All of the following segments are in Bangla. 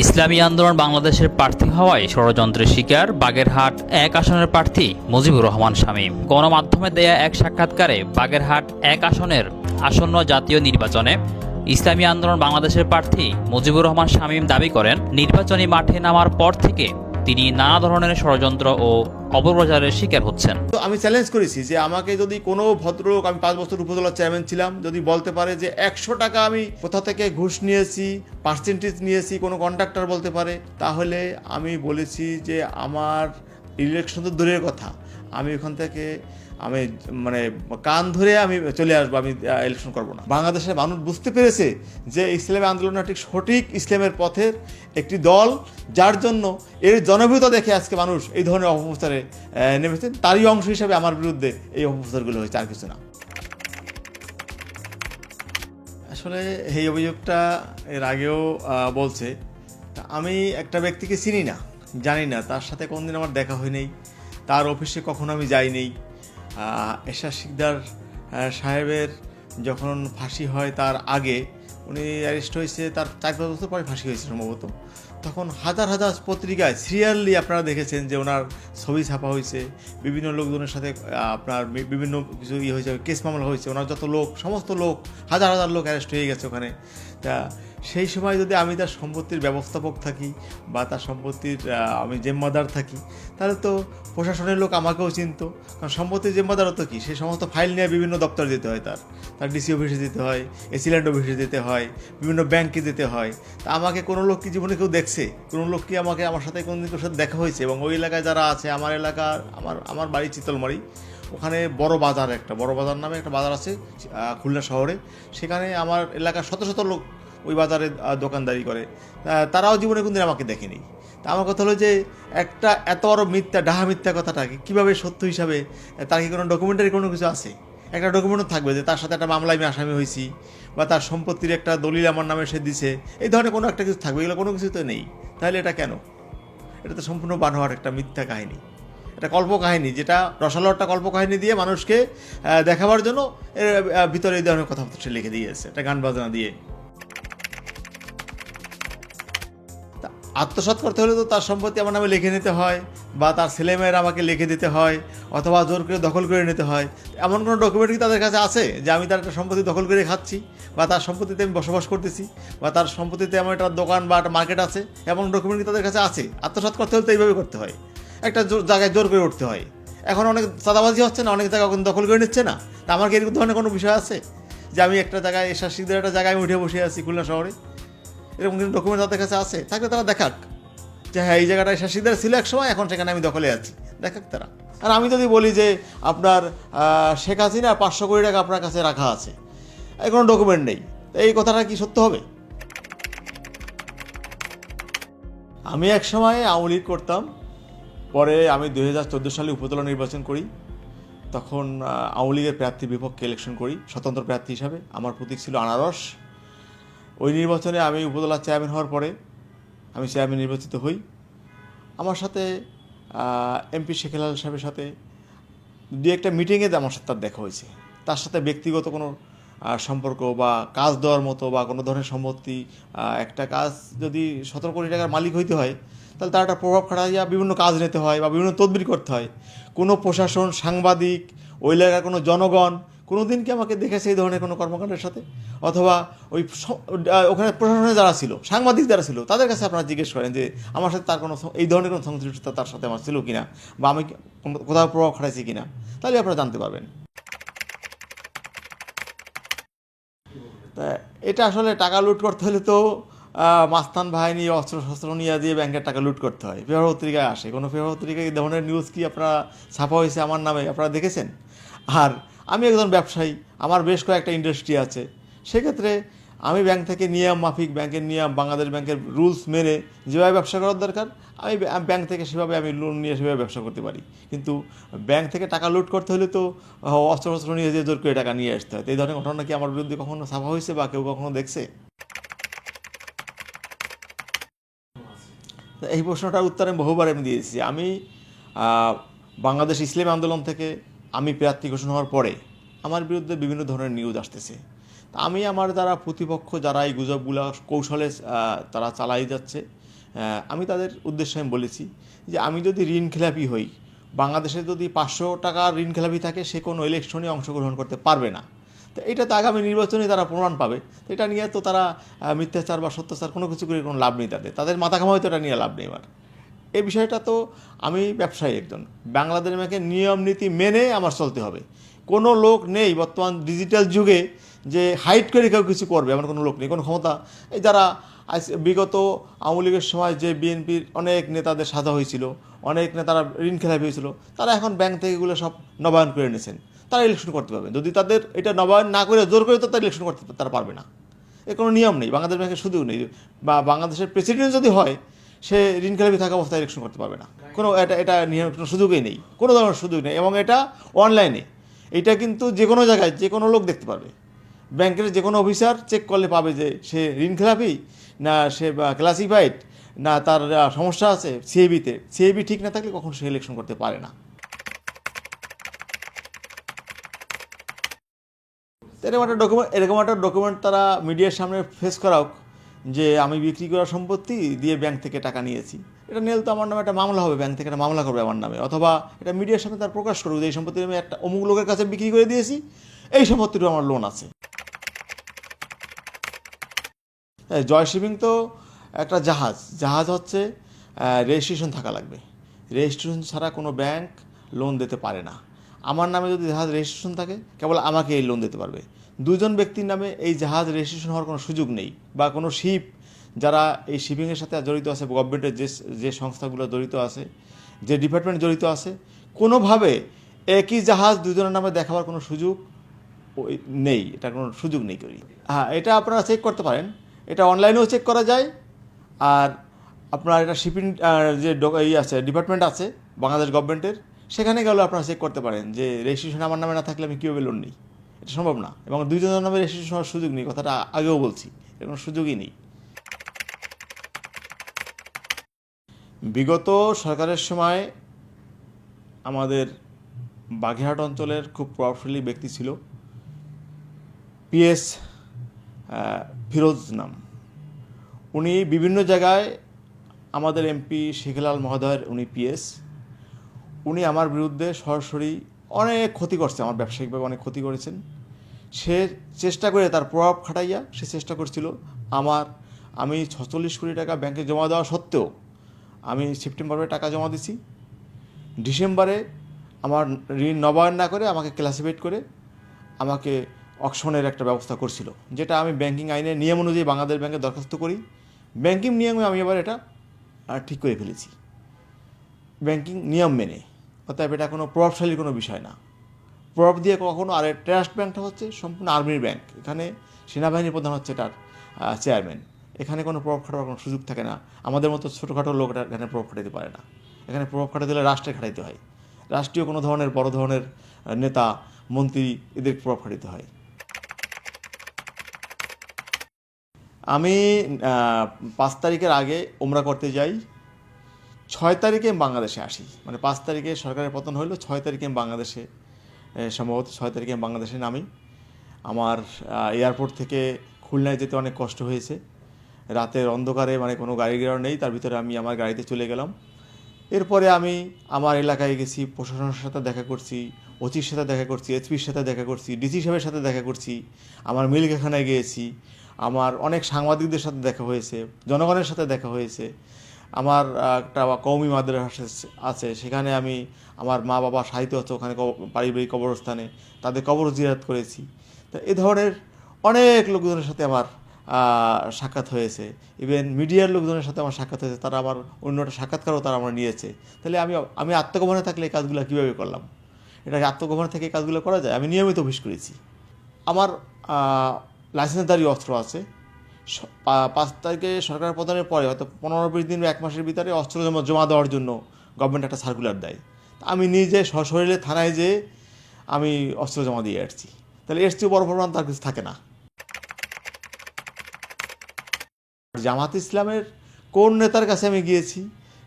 ইসলামী আন্দোলন বাংলাদেশের প্রার্থী হওয়ায় ষড়যন্ত্রের শিকার বাগেরহাট এক আসনের প্রার্থী মুজিবুর রহমান শামীম। গণমাধ্যমে দেয়া এক সাক্ষাৎকারে বাগেরহাট এক আসনের আসন্ন জাতীয় নির্বাচনে ইসলামী আন্দোলন বাংলাদেশের প্রার্থী মুজিবুর রহমান শামীম দাবি করেন, নির্বাচনী মাঠে নামার পর থেকে তিনি নানা ধরনের ষড়যন্ত্র ও অপপ্রচারের শিকার হচ্ছেন। তো আমি চ্যালেঞ্জ করেছি যে আমাকে যদি কোনো ভদ্রলোক, আমি পাঁচ বছর উপজেলার চেয়ারম্যান ছিলাম, যদি বলতে পারে যে একশো টাকা আমি কোথা থেকে ঘুষ নিয়েছি পার্সেন্টেজ নিয়েছি, কোনো কন্ট্রাক্টর বলতে পারে, তাহলে আমি বলেছি যে আমার ইলেকশন তো দূরের কথা। আমি ওখান থেকে আমি মানে কান ধরে আমি চলে আসব, আমি ইলেকশন করব না। বাংলাদেশের মানুষ বুঝতে পেরেছে যে ইসলামী আন্দোলন একটি সঠিক ইসলামের পথের একটি দল, যার জন্য এর জনপ্রিয়তা দেখে আজকে মানুষ এই ধরনের অপপ্রচারে নেমেছেন, তারই অংশ হিসাবে আমার বিরুদ্ধে এই অপপ্রচারগুলো হয়েছে, আর কিছু না। আসলে এই অভিযোগটা এর আগেও বলছে। আমি একটা ব্যক্তিকে চিনি না, জানি না, তার সাথে কোনদিন আমার দেখা হয় নাই, তার অফিসে কখনো আমি যাইনি এশা শিকদার আহ, সাহেবের যখন ফাঁসি হয় তার আগে উনি অ্যারেস্ট হয়েছে তার চার পাঁচ বছর পরে ফাঁসি হয়েছে সম্ভবত। তখন হাজার হাজার পত্রিকায় সিরিয়ালি আপনারা দেখেছেন যে ওনার ছবি ছাপা হয়েছে বিভিন্ন লোকজনের সাথে আপনার বিভিন্ন কিছু ইয়ে হয়েছে কেস মামলা হয়েছে ওনার যত লোক সমস্ত লোক হাজার হাজার লোক অ্যারেস্ট হয়ে গেছে ওখানে। তা সেই সময় যদি আমি তার সম্পত্তির ব্যবস্থাপক থাকি বা তার সম্পত্তির আমি জিম্মাদার থাকি, তাহলে তো প্রশাসনের লোক আমাকেও চিনত। কারণ সম্পত্তির জিম্মাদারও তো কি? সেই সমস্ত ফাইল নিয়ে বিভিন্ন দপ্তর যেতে হয় তার। তার ডিসি অফিসে যেতে হয় এসিল্যান্ড অফিসে যেতে হয়, বিভিন্ন ব্যাংকে যেতে হয়। তা আমাকে কোনো লোক কি জীবনে কেউ দেখছে? কোনো লোক কি আমাকে, আমার সাথে কোনো দিন সাথে দেখা হয়েছে? এবং ওই এলাকায় যারা আছে, আমার এলাকার, আমার আমার বাড়ি চিতলমারি ওখানে বড় বাজার একটা, বড় বাজার নামে একটা বাজার আছে খুলনা শহরে। সেখানে আমার এলাকার শত শত লোক ওই বাজারে দোকানদারি করে। তারাও জীবনে কোনদিন আমাকে দেখেনি। তা আমার কথা হলো যে, একটা এত বড় মিথ্যা, ডাহা মিথ্যা কথাটাকে কীভাবে সত্য হিসাবে তার কি কোনো ডকুমেন্টারি কোনো কিছু আছে? একটা ডকুমেন্টও থাকবে যে, তার সাথে একটা মামলায় আমি আসামি হয়েছি, বা তার সম্পত্তির একটা দলিল আমার নামে সে দিছে। এই ধরনের কোনো একটা কিছু থাকবে, এগুলো কোনো কিছু তো নেই। তাহলে এটা কেন? এটা তো সম্পূর্ণ বানোয়ার একটা মিথ্যা কাহিনী। এটা কল্পকাহিনী, যেটা রসালো একটা কল্পকাহিনী দিয়ে মানুষকে দেখাবার জন্য, এর ভিতরে এই ধরনের কথাবার্তা সে লিখে দিয়েছে, একটা গান বাজনা দিয়ে। তা আত্মসাৎ করতে হলে তো তার সম্পত্তি আমার নামে লিখে নিতে হয়, বা তার ছেলেমেয়েরা আমাকে লিখে দিতে হয়, অথবা জোর করে দখল করে নিতে হয়। এমন কোনো ডকুমেন্ট কি তাদের কাছে আছে, যে আমি তার একটা সম্পত্তি দখল করে খাচ্ছি, বা তার সম্পত্তিতে আমি বসবাস করতেছি, বা তার সম্পত্তিতে আমার একটা দোকান বা একটা মার্কেট আছে? এমন ডকুমেন্ট কি তাদের কাছে আছে? আত্মসাৎ করতে হলে তো এইভাবে করতে হয়। একটা জায়গায় জোর করে উঠতে হয়। এখন অনেক চাঁদাবাজি হচ্ছে না, অনেক জায়গা দখল করে নিচ্ছে না। তা আমার কি এরকম ধরনের কোনো বিষয় আছে? যে আমি একটা জায়গায় এশাসিকদের একটা জায়গায় আমি উঠে বসে আছি খুলনা শহরে? এরকম কিন্তু ডকুমেন্ট তাদের কাছে আছে। থাকলে তারা দেখাক যে হ্যাঁ এই জায়গাটায় শাসিকদের ছিল এক সময়, এখন সেখানে আমি দখলে আছি। দেখাক তারা। আর আমি যদি বলি যে আপনার শেখ হাসিনা পাঁচশো কোটি টাকা আপনার কাছে রাখা আছে কোনো ডকুমেন্ট নেই। এই কথাটা কি সত্য হবে? আমি এক সময় আওয়ামী লীগ করতাম পরে আমি দুই হাজার চোদ্দ সালে উপজেলা নির্বাচন করি, তখন আওয়ামী লীগের প্রার্থীর বিপক্ষে ইলেকশন করি, স্বতন্ত্র প্রার্থী হিসাবে। আমার প্রতীক ছিল আনারস। ওই নির্বাচনে আমি উপজেলা চেয়ারম্যান হওয়ার পরে আমি চেয়ারম্যান নির্বাচিত হই। আমার সাথে এমপি শেখেলাল সাহেবের সাথে দু একটা মিটিংয়ে আমার সাথে তার দেখা হয়েছে। তার সাথে ব্যক্তিগত কোনো সম্পর্ক বা কাজ দেওয়ার মতো বা কোনো ধরনের সম্পত্তি একটা কাজ যদি সতেরো কোটি টাকার মালিক হইতে হয় তাহলে তার একটা প্রভাব খাটাইয়া বিভিন্ন কাজ নিতে হয় বা বিভিন্ন তদবির করতে হয়। কোনো প্রশাসন, সাংবাদিক, ওই এলাকার কোনো জনগণ কোনো দিন কি আমাকে দেখেছে এই ধরনের কোনো কর্মকাণ্ডের সাথে? অথবা ওই ওখানে প্রশাসনে যারা ছিল, সাংবাদিক যারা ছিল, তাদের কাছে আপনারা জিজ্ঞেস করেন যে আমার সাথে তার কোনো এই ধরনের কোনো সংশ্লিষ্টতা তার সাথে আমার ছিল কিনা? বা আমি কোথাও প্রভাব খাটাইছি কিনা? তাহলে আপনারা জানতে পারবেন। তা এটা আসলে টাকা লুট করতে হলে তো মাস্তান বাহিনী অস্ত্র শস্ত্র নিয়ে দিয়ে ব্যাংকের টাকা লুট করতে হয়। পেপার পত্রিকায় আসে। কোনো পেপার পত্রিকায় এই ধরনের নিউজ কি আপনারা ছাপা হয়েছে আমার নামে আপনারা দেখেছেন? আর আমি একজন ব্যবসায়ী, আমার বেশ কয়েকটা ইন্ডাস্ট্রি আছে। সেক্ষেত্রে আমি ব্যাংক থেকে নিয়ম মাফিক ব্যাংকের নিয়ম, বাংলাদেশ ব্যাংকের রুলস মেনে যেভাবে ব্যবসা করার দরকার, আমি ব্য- ব্যাংক থেকে সেভাবে আমি লোন নিয়ে সেভাবে ব্যবসা করতে পারি। কিন্তু ব্যাংক থেকে টাকা লুট করতে হলে তো অস্ত্র শস্ত্র নিয়ে যে জোর করে টাকা নিয়ে আসতে হয়। এই ধরনের ঘটনা কি আমার বিরুদ্ধে কখনো ছাপা হয়েছে বা কেউ কখনো দেখছে? এই প্রশ্নটার উত্তর আমি বহুবার আমি দিয়েছি। আমি বাংলাদেশ ইসলাম আন্দোলন থেকে আমি প্রার্থী ঘোষণা হওয়ার পরে আমার বিরুদ্ধে বিভিন্ন ধরনের নিউজ আসতেছে। তা আমি আমার যারা প্রতিপক্ষ, যারা এই গুজবগুলা কৌশলে তারা চালাই যাচ্ছে আমি তাদের উদ্দেশ্যে আমি বলেছি যে আমি যদি ঋণ খেলাপি হই, বাংলাদেশে যদি পাঁচশো টাকার ঋণ খেলাপি থাকে, সে কোনো ইলেকশনে অংশগ্রহণ করতে পারবে না। তো এটা তো আগামী নির্বাচনে তারা প্রমাণ পাবে। তো এটা নিয়ে তো তারা মিথ্যাচার বা সত্যাচার কোনো কিছু করে কোনো লাভ নেই তাদের। তাদের মাথা ঘামাই হয়তো এটা নিয়ে লাভ নেই আমার এই বিষয়টা তো আমি ব্যবসায়ী একজন। বাংলাদেশ ব্যাংকের নিয়ম, নীতি মেনে আমার চলতে হবে। কোনো লোক নেই বর্তমান ডিজিটাল যুগে যে হাইট করে কেউ কিছু করবে, এমন কোনো লোক নেই। কোনো ক্ষমতা, এই যারা বিগত আওয়ামী লীগের সময় যে বিএনপির অনেক নেতাদের সাজা হয়েছিল, অনেক নেতারা ঋণ খেলাপি হয়েছিল, তারা এখন ব্যাংক থেকে এগুলো সব নবায়ন করে নিয়েছেন তারা ইলেকশন করতে পারবে। যদি তাদের এটা নবায়ন না করে জোর করে তো তারা ইলেকশন করতে তারা পারবে না। এর কোনো নিয়ম নেই। বাংলাদেশ ব্যাংকের সুযোগ নেই। বা বাংলাদেশের প্রেসিডেন্ট যদি হয়, সে ঋণ খেলাপি থাকা অবস্থায় ইলেকশন করতে পারবে না। কোনো এটা এটা নিয়ম, কোনো সুযোগই নেই। কোনো ধরনের সুযোগ নেই। এবং এটা অনলাইনে এটা কিন্তু যে কোনো জায়গায় যে কোনো লোক দেখতে পারবে। ব্যাংকের যে কোনো অফিসার চেক করলে পাবে যে সে ঋণ খেলাপি না সে ক্লাসিফাইড না তার সমস্যা আছে সিএবিতে সিএবি ঠিক না থাকলে কখন সে ইলেকশন করতে পারে না। এরকম একটা ডকুমেন্ট এরকম একটা ডকুমেন্ট তারা মিডিয়ার সামনে ফেস করাও যে আমি বিক্রি করা সম্পত্তি দিয়ে ব্যাংক থেকে টাকা নিয়েছি। এটা নিলে তো আমার নামে একটা মামলা হবে ব্যাংক থেকে একটা মামলা করবে আমার নামে। অথবা এটা মিডিয়ার সামনে তার প্রকাশ করবে যে এই সম্পত্তি আমি একটা অমুক লোকের কাছে বিক্রি করে দিয়েছি, এই সম্পত্তিরও আমার লোন আছে। জয় শিপিং তো একটা জাহাজ। জাহাজ হচ্ছে রেজিস্ট্রেশন থাকা লাগবে। রেজিস্ট্রেশন ছাড়া কোনো ব্যাংক লোন দিতে পারে না। আমার নামে যদি জাহাজ রেজিস্ট্রেশন থাকে, কেবল আমাকে এই লোন দিতে পারবে। দুজন ব্যক্তির নামে এই জাহাজ রেজিস্ট্রেশন হওয়ার কোনো সুযোগ নেই, বা কোনো শিপ যারা এই শিপিংয়ের সাথে জড়িত আছে গভর্নমেন্টের যে যে সংস্থাগুলো জড়িত আছে, যে ডিপার্টমেন্ট জড়িত আছে, কোনোভাবে একই জাহাজ দুজনের নামে দেখাবার কোনো সুযোগ নেই, এটা কোনো সুযোগ নেই করি। হ্যাঁ এটা আপনারা চেক করতে পারেন। এটা অনলাইনেও চেক করা যায়। আর আপনার এটা শিপিং যে ই আছে ডিপার্টমেন্ট আছে, বাংলাদেশ গভর্নমেন্টের সেখানে গেলেও আপনারা চেক করতে পারেন যে রেজিস্ট্রেশন আমার নামে না থাকলে আমি কীভাবে লোন নিই। এটা সম্ভব না। এবং দুইজনের নামে রেজিস্ট্রেশন হওয়ার সুযোগ নেই, কথাটা আগেও বলছি। এর কোনো সুযোগই নেই। বিগত সরকারের সময় আমাদের বাগেরহাট অঞ্চলের খুব প্রভাবশালী ব্যক্তি ছিল পিএস ফিরোজ নাম। উনি বিভিন্ন জায়গায় আমাদের এমপি শেখলাল মহোদয়ের উনি পিএস উনি আমার বিরুদ্ধে সরাসরি অনেক ক্ষতি করছে, আমার ব্যবসায়িকভাবে অনেক ক্ষতি করেছেন। সে চেষ্টা করে তার প্রভাব খাটাইয়া সে চেষ্টা করছিল আমার, আমি ছচল্লিশ কোটি টাকা ব্যাংকে জমা দেওয়া সত্ত্বেও আমি সেপ্টেম্বরে টাকা জমা দিছি। ডিসেম্বরে আমার ঋণ নবায়ন না করে আমাকে ক্লাসিফাইড করে আমাকে অকশনের একটা ব্যবস্থা করছিল, যেটা আমি ব্যাংকিং আইনের নিয়ম অনুযায়ী বাংলাদেশ ব্যাংকে দরখাস্ত করি। ব্যাংকিং নিয়মে আমি এবার এটা ঠিক করে ফেলেছি। ব্যাংকিং নিয়ম মেনে। অতএব এটা কোনো প্রভাবশালী কোনো বিষয় না। প্রভাব দিয়ে কখনো আর ট্রাস্ট ব্যাংকটা হচ্ছে সম্পূর্ণ আর্মির ব্যাংক। এখানে সেনাবাহিনীর প্রধান হচ্ছে তার চেয়ারম্যান। এখানে কোনো প্রভাব খাটাবার কোনো সুযোগ থাকে না। আমাদের মতো ছোটোখাটো লোক এখানে প্রভাব খাটাতে পারে না। এখানে প্রভাব খাটাতে হলে রাষ্ট্রে খাটাইতে হয়। রাষ্ট্রীয় কোনো ধরনের, বড় ধরনের নেতা, মন্ত্রী এদের প্রভাব খাটাতে হয়। আমি পাঁচ তারিখের আগে ওমরা করতে যাই। ছয় তারিখে বাংলাদেশে আসি। মানে পাঁচ তারিখে সরকারের পতন হলো ছয় তারিখে বাংলাদেশে সম্ভবত ছয় তারিখে বাংলাদেশে নামি। আমার এয়ারপোর্ট থেকে খুলনায় যেতে অনেক কষ্ট হয়েছে। রাতের অন্ধকারে মানে কোনো গাড়ি ঘোড়া নেই, তার ভিতরে আমি আমার গাড়িতে চলে গেলাম। এরপরে আমি আমার এলাকায় গেছি, প্রশাসনের সাথে দেখা করছি ওচির সাথে দেখা করছি, এসপির সাথে দেখা করছি, ডিসি সাহেবের সাথে দেখা করছি, আমার মিলকাখানায় গিয়েছি। আমার অনেক সাংবাদিকদের সাথে দেখা হয়েছে, জনগণের সাথে দেখা হয়েছে। আমার একটা কৌমি মাদ্রাসা আছে সেখানে আমি আমার মা বাবা সাহিত্য আছে, ওখানে পারিবারিক কবরস্থানে তাদের কবর জিরাত করেছি। তো এ ধরনের অনেক লোকজনের সাথে আমার সাক্ষাৎ হয়েছে। ইভেন মিডিয়ার লোকজনের সাথে আমার সাক্ষাৎ হয়েছে, তারা আমার অন্য একটা সাক্ষাৎকারও তারা আমার নিয়েছে। তাহলে আমি আমি আত্মগোপনে থাকলে এই কাজগুলো কীভাবে করলাম? এটা আত্মগোপনে থেকে এই কাজগুলো করা যায়? আমি নিয়মিত অফিস করেছি। আমার লাইসেন্সদারি অস্ত্র আছে। পাঁচ তারিখে সরকার প্রদানের পরে হয়তো পনেরো বিশ দিন এক মাসের ভিতরে অস্ত্র জমা জমা দেওয়ার জন্য গভর্নমেন্ট একটা সার্কুলার দেয়। তা আমি নিজে সশরীরে থানায় যেয়ে আমি অস্ত্র জমা দিয়ে আসছি। তাহলে এর চেয়ে বড় প্রমাণ তার কিছু থাকে না। জামাত ইসলামের কোন নেতার কাছে আমি গিয়েছি,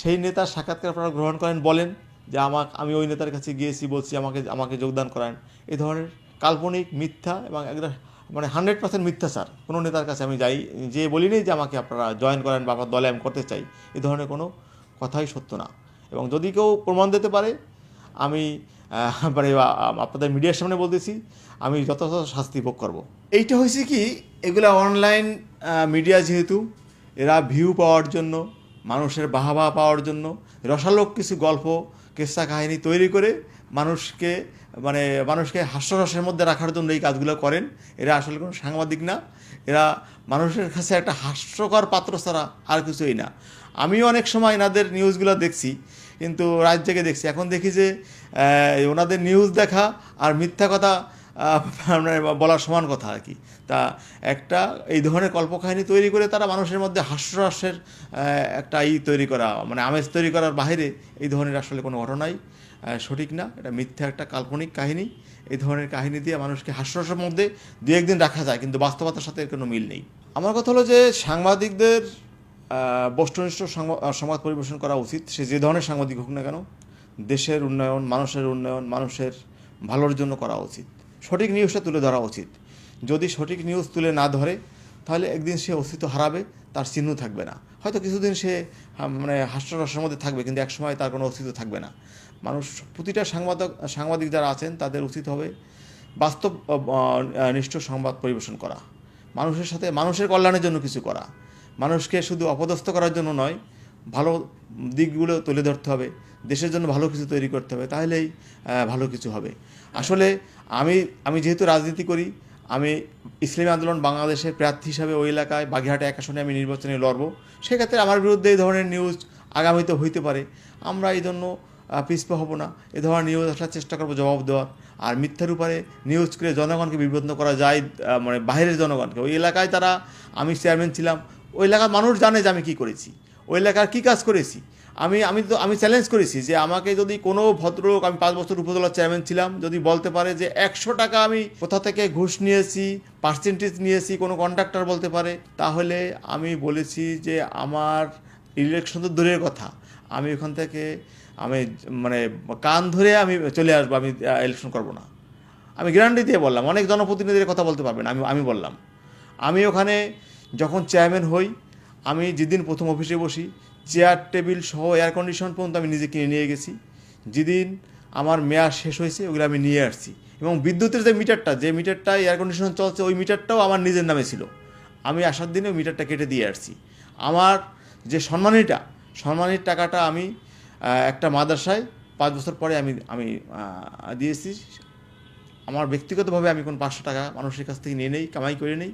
সেই নেতার সাক্ষাৎকার আপনারা গ্রহণ করেন, বলেন যে আমাকে, আমি ওই নেতার কাছে গিয়েছি, বলছি আমাকে আমাকে যোগদান করান। এই ধরনের কাল্পনিক মিথ্যা এবং একটা মানে হান্ড্রেড পার্সেন্ট মিথ্যাচার। কোনো নেতার কাছে আমি যাই, যে বলিনি যে আমাকে আপনারা জয়েন করেন বা আপনার দলে আমি করতে চাই, এ ধরনের কোনো কথাই সত্য না। এবং যদি কেউ প্রমাণ দিতে পারে, আমি মানে আপনাদের মিডিয়ার সামনে বলতেছি, আমি যথাযথ শাস্তি ভোগ করব। এইটা হয়েছে কি, এগুলা অনলাইন মিডিয়া যেহেতু, এরা ভিউ পাওয়ার জন্য, মানুষের বাহাবা পাওয়ার জন্য, রসালোক কিছু গল্প, কেসা কাহিনী তৈরি করে মানুষকে মানে মানুষকে হাস্যরসের মধ্যে রাখার জন্য এই কাজগুলো করেন। এরা আসলে কোনো সাংবাদিক না। এরা মানুষের কাছে একটা হাস্যকর পাত্র ছাড়া আর কিছুই না। আমিও অনেক সময় এনাদের নিউজগুলো দেখছি কিন্তু রাত জেগে দেখছি। এখন দেখি যে ওনাদের নিউজ দেখা আর মিথ্যা কথা আহ, মানে বলার সমান কথা আর কি। তা একটা এই ধরনের কল্পকাহিনী তৈরি করে তারা মানুষের মধ্যে হাস্যরসের একটা ই তৈরি করা মানে আমেজ তৈরি করার বাইরে এই ধরনের আসলে কোনো ঘটনাই সঠিক না, এটা মিথ্যা একটা কাল্পনিক কাহিনী। এই ধরনের কাহিনী দিয়ে মানুষকে হাস্যরসের মধ্যে দু একদিন রাখা যায়, কিন্তু বাস্তবতার সাথে এর কোনো মিল নেই। আমার কথা হলো যে সাংবাদিকদের বস্তুনিষ্ঠ সংবা- সংবাদ পরিবেশন করা উচিত। সে যে ধরনের সাংবাদিক হোক না কেন, দেশের উন্নয়ন, মানুষের উন্নয়ন, মানুষের ভালোর জন্য করা উচিত। সঠিক নিউজটা তুলে ধরা উচিত। যদি সঠিক নিউজ তুলে না ধরে, তাহলে একদিন সে অস্তিত্ব হারাবে, তার চিহ্ন থাকবে না। হয়তো কিছুদিন সে মানে হাস্যরসের মধ্যে থাকবে, কিন্তু একসময় তার কোনো অস্তিত্ব থাকবে না। মানুষ, প্রতিটা সাংবাদক, সাংবাদিক যারা আছেন, তাদের উচিত হবে বাস্তব নিষ্ঠ সংবাদ পরিবেশন করা। মানুষের সাথে, মানুষের কল্যাণের জন্য কিছু করা। মানুষকে শুধু অপদস্থ করার জন্য নয়, ভালো দিকগুলো তুলে ধরতে হবে, দেশের জন্য ভালো কিছু তৈরি করতে হবে, তাহলেই ভালো কিছু হবে। আসলে আমি আমি যেহেতু রাজনীতি করি, আমি ইসলামী আন্দোলন বাংলাদেশের প্রার্থী হিসাবে ওই এলাকায় বাগেরহাটে এক আসনে আমি নির্বাচনে লড়ব। সেক্ষেত্রে আমার বিরুদ্ধে এই ধরনের নিউজ আগামীতে হইতে পারে। আমরা এই জন্য পিছপা হব না। এ ধরনের নিউজ আসার চেষ্টা করব জবাব দেওয়ার। আর মিথ্যার উপরে নিউজ করে জনগণকে বিভ্রান্ত করা যায় মানে বাইরের জনগণকে। ওই এলাকায় তারা, আমি চেয়ারম্যান ছিলাম, ওই এলাকার মানুষ জানে যে আমি কী করেছি। ওই এলাকার কী কাজ করেছি। আমি আমি তো, আমি চ্যালেঞ্জ করেছি যে আমাকে যদি কোনো ভদ্রলোক, আমি পাঁচ বছর উপজেলার চেয়ারম্যান ছিলাম, যদি বলতে পারে যে একশো টাকা আমি কোথা থেকে ঘুষ নিয়েছি পার্সেন্টেজ নিয়েছি, কোনো কন্ট্রাক্টর বলতে পারে, তাহলে আমি বলেছি যে আমার ইলেকশন তো দূরের কথা। আমি ওখান থেকে, আমি মানে কান ধরে আমি চলে আসব, আমি ইলেকশন করব না। আমি গ্যারান্টি দিয়ে বললাম, অনেক জনপ্রতিনিধিদের কথা বলতে পারবেন, আমি আমি বললাম। আমি ওখানে যখন চেয়ারম্যান হই, আমি যেদিন প্রথম অফিসে বসি চেয়ার টেবিল সহ এয়ার কন্ডিশন পর্যন্ত আমি নিজে কিনে নিয়ে গেছি। যেদিন আমার মেয়াদ শেষ হয়েছে, ওগুলো আমি নিয়ে আসছি। এবং বিদ্যুতের যে মিটারটা যে মিটারটা এয়ার কন্ডিশন চলছে, ওই মিটারটাও আমার নিজের নামে ছিল। আমি আসার দিনে ওই মিটারটা কেটে দিয়ে আসছি। আমার যে সম্মানীটা সম্মানীর টাকাটা আমি একটা মাদ্রাসায় পাঁচ বছর পরে আমি আমি দিয়েছি। আমার ব্যক্তিগতভাবে আমি কোনো পাঁচশো টাকা মানুষের কাছ থেকে নিয়ে নেই, কামাই করে নেই।